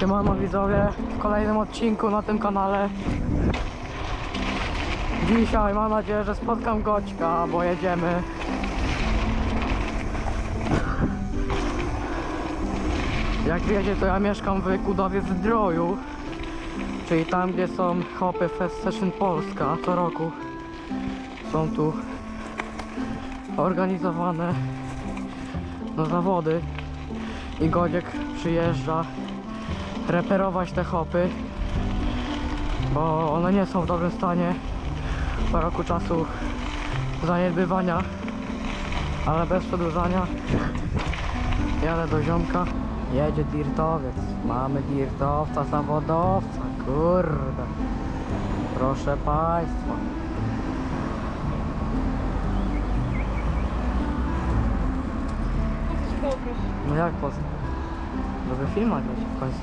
Siemano widzowie, w kolejnym odcinku na tym kanale. Dzisiaj mam nadzieję, że spotkam Goćka, bo jedziemy. Jak wiecie, to ja mieszkam w Kudowie Zdroju, czyli tam, gdzie są hopy Fest Session Polska co roku. Są tu organizowane no, zawody i Godziek przyjeżdża reperować te hopy, bo one nie są w dobrym stanie po roku czasu zaniedbywania, ale bez przedłużania jadę do ziomka. Jedzie dirtowiec. Mamy dirtowca, zawodowca, kurde. Proszę Państwa. No jak po Żeby film w końcu.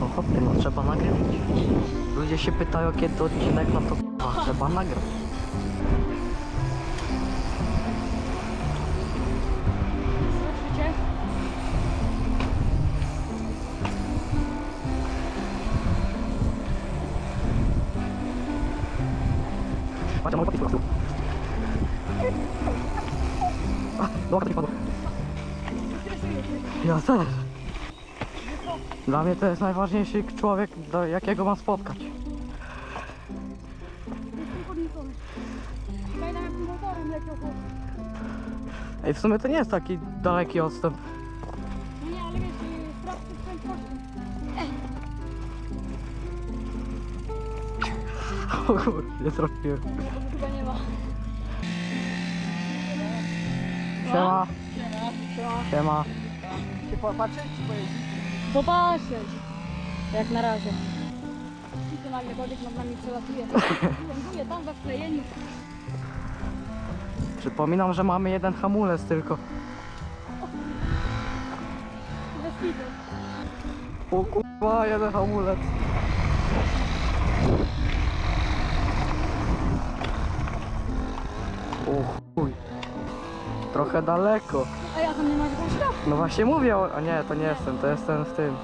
No hopie, no trzeba nagrywać. Ludzie się pytają kiedy odcinek, no to k***a, trzeba nagrać. Słyszycie? Patrz, mogę podpisać A, do łapki padło. Ja też. Dla mnie to jest najważniejszy człowiek, do jakiego mam spotkać. Ej, w sumie to nie jest taki daleki odstęp. Nie, ale wiesz, sprawdź z prędkością. O kur, nie trafiłem. Chyba nie ma. Siema, siema. Się popatrzeć czy pojeździć? Popatrzeć. Jak na razie. I tu nagle Godek nad nami przelatuje. Ląduje tam we wklejeniu. Przypominam, że mamy jeden hamulec tylko. Bez kitu. O kurwa, jeden hamulec. O. Trochę daleko. A ja tam nie ma jakąś stop. No właśnie mówię, o... a nie, to nie jestem, to jestem w tym.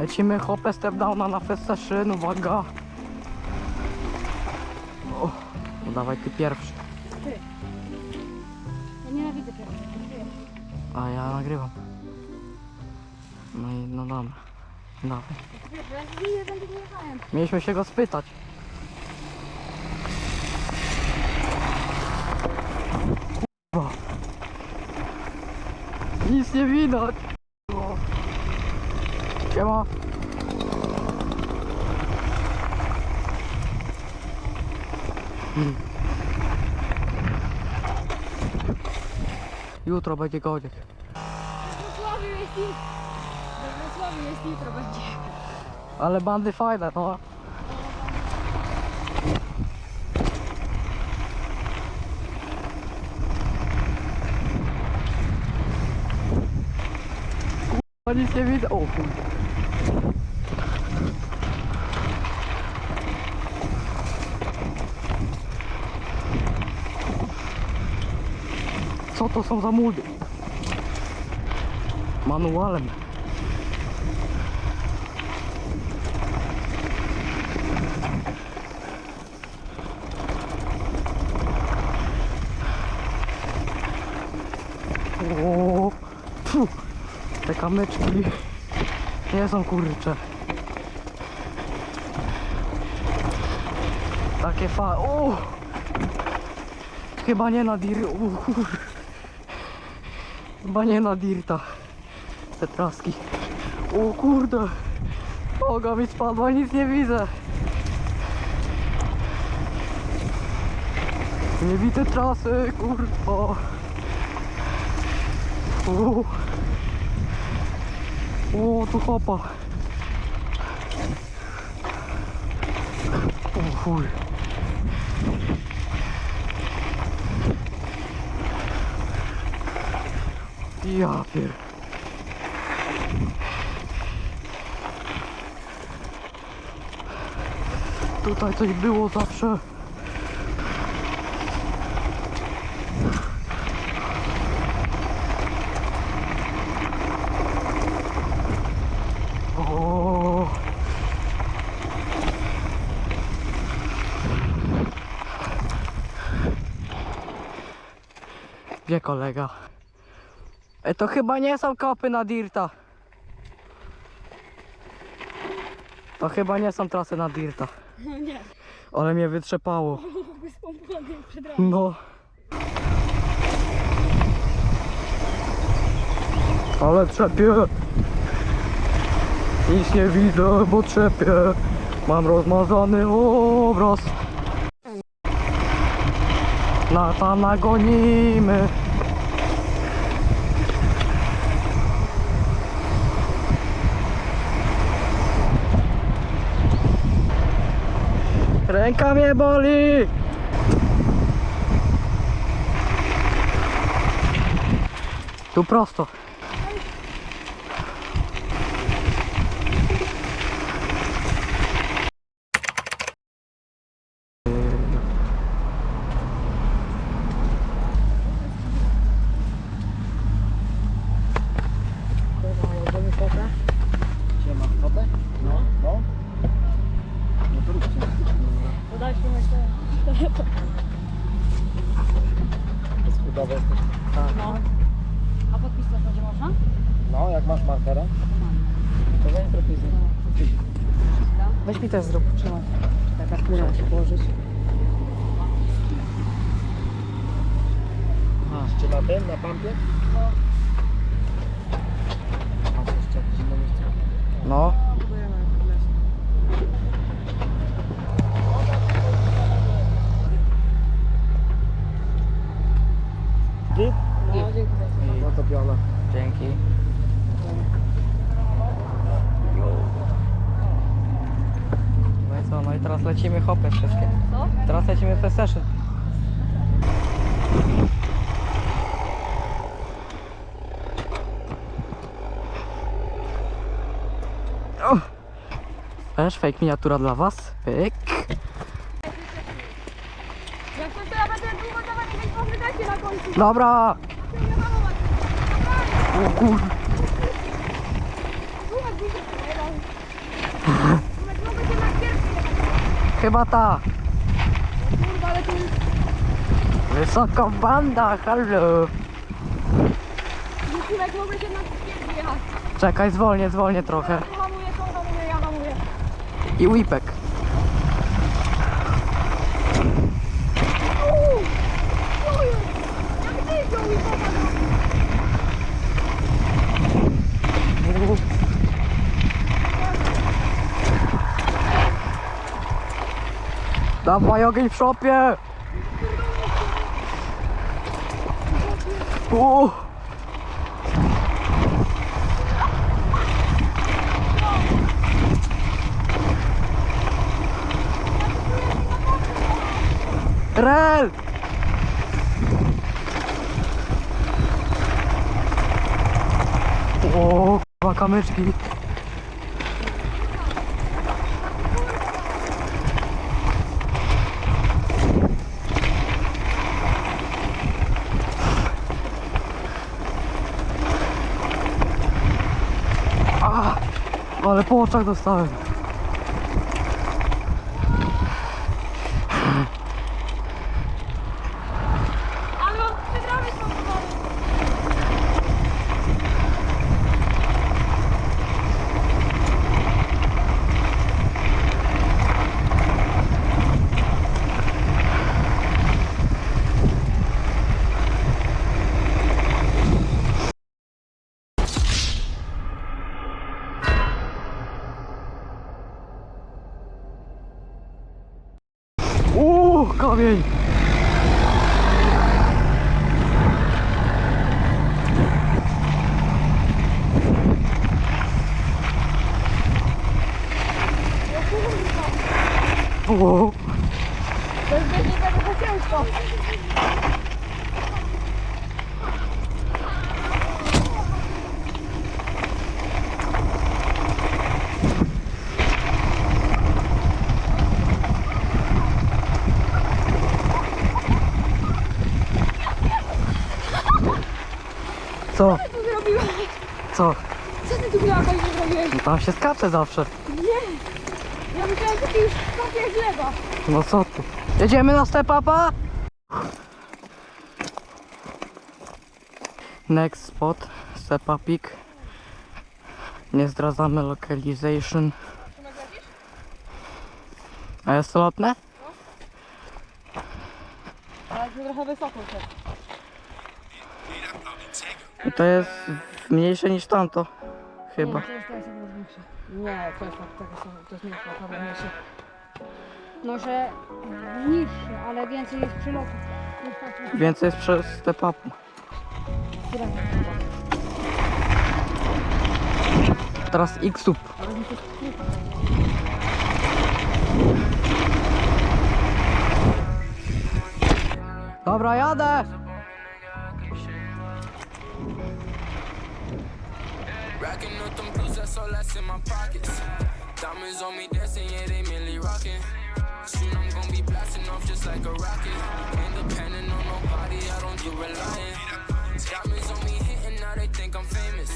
Lecimy hopę step downa na festa szyn, uwaga. O, no dawaj ty pierwszy. Ty. Ja nienawidzę pierwszych. A ja nagrywam. No i no dobra. Dawaj. Wiesz, ja nie będę nie jechałem. Mieliśmy się go spytać. Kurwa. Nic nie widać. Siema. Jutro będzie godziek. Wrocławiu jest i... We Wrocławiu jest jutro będzie. Ale bandy fajne, no. Kurwa, nic nie widzę. O. Co to są za mudy? Manualem. O, fu, te kamyczki nie są kurcze. Takie fa... O! Chyba nie na dir... O, kur... Chyba nie na dirta. Te traski. O kurde. Noga mi spadła, nic nie widzę. Nie widzę trasy, kurwa. O, o tu chopa. O chuj. Ja pier... Tutaj coś było zawsze. Gdzie kolega? E, to chyba nie są kopy na Dirta. To chyba nie są trasy na Dirta. No nie, Ale mnie wytrzepało. No. Ale trzepie. Nic nie widzę, bo trzepie. Mam rozmazany obraz. Lata nagonimy. Ręka mnie boli. Tu prosto. Siema. Fotę? No. No. No to róbcie. Podaj się jest chudowe jesteś. No. A podpis też będzie można? No, jak masz markera? To weź trochę Weź mi też zrób, trzymaj. Tak, jak muszę się położyć. Czy na tym, na pampie? No. Masz jeszcze jakieś inne miejsce? No. Git? No, dziękuję. No to piona. Dzięki. No i co, no i teraz lecimy hopy wszystkie. Co? Teraz lecimy w session. O! Też fake miniatura dla was. Pyk. Jak to, to ja będę długo dawać jakieś powydajcie na końcu. Dobra. O kur... Słuchaj, dużo Słuchaj, mogę cię na pierwszy Chyba ta. Wysoko banda, halo. Słuchaj, mogę cię na pierwszy jechać. Czekaj, zwolnię, zwolnię trochę. Tu hamuję, tu hamuję, ja hamuję. I whipek. Jak ty i Dawaj ogień w szopie! Uuu. Rel! O, kamyczki. Po oczach dostałem. Uuu, kamień! Uuu, To jest bez niego trochę ciężko. Co? Co ty zrobiłeś? Co? Co ty tu jakaś nie zrobiłeś? No tam się skacze zawsze. Nie! Ja myślałem, że ty już kopiesz lewa. No co ty? Jedziemy na step upa? Next spot, Stepa Peak. Nie zdradzamy localization. A jest lotne? Ale to trochę wysoko się. I to jest mniejsze niż tamto. Chyba. Nie, to jest, jest większe. Nie, to jest tak, samo, to jest mniejsze, to jest mniejsze. Może niższy, ale więcej jest przylotów. niż tam, Więcej jest przez step upu. które- Teraz X-up. Ale mi to jest krótko. Dobra, jadę! Racking up them blues, that's all that's in my pockets. Diamonds on me dancing, yeah, they merely rocking. Soon I'm gonna be blasting off just like a rocket. Ain't depending on nobody, I don't do relying. Diamonds on me hitting, now they think I'm famous.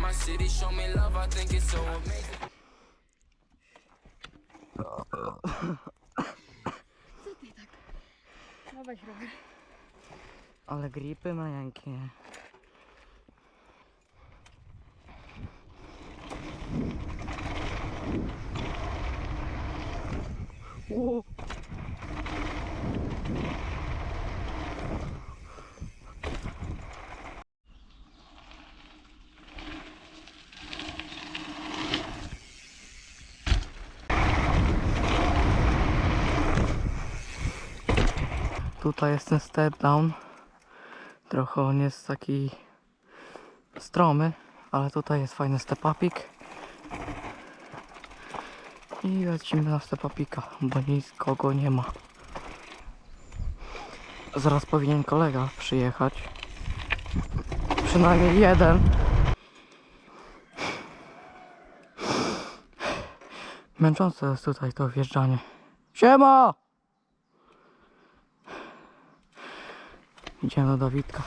My city show me love, I think it's so amazing. No weź Robert. Ale gripy ma jakie. O! Tutaj jest ten step down. Trochę on jest taki stromy, ale tutaj jest fajny stepapik. I lecimy na stepapika, bo nikogo nie ma. Zaraz powinien kolega przyjechać. Przynajmniej jeden. Męczące jest tutaj to wjeżdżanie. Siema! Idziemy do Dawidka.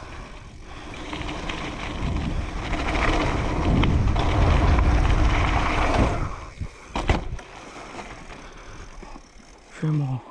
Siema.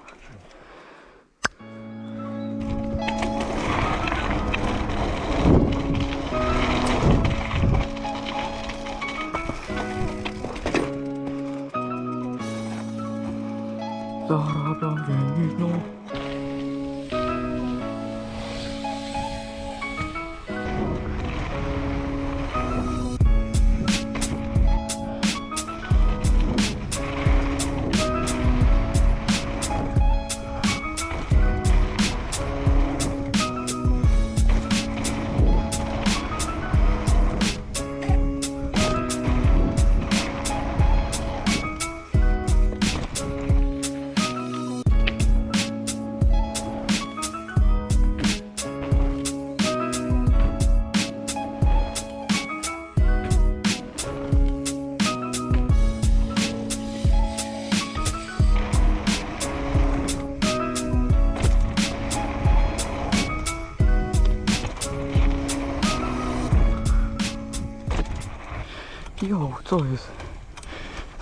Jo, co jest?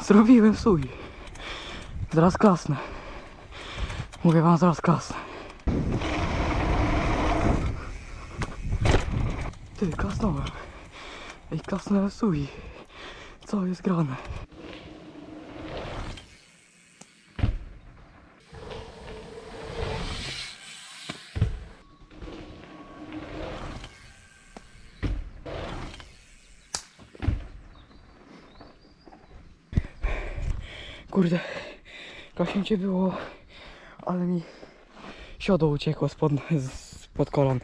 Zrobiłem suj. Zaraz klasnę. Mówię wam, zaraz klasnę. Ty, klasnąłem. Ej, klasnąłem suj. Co jest grane? Kurde, klaśnięcie było, ale mi siodło uciekło spod, spod kolan.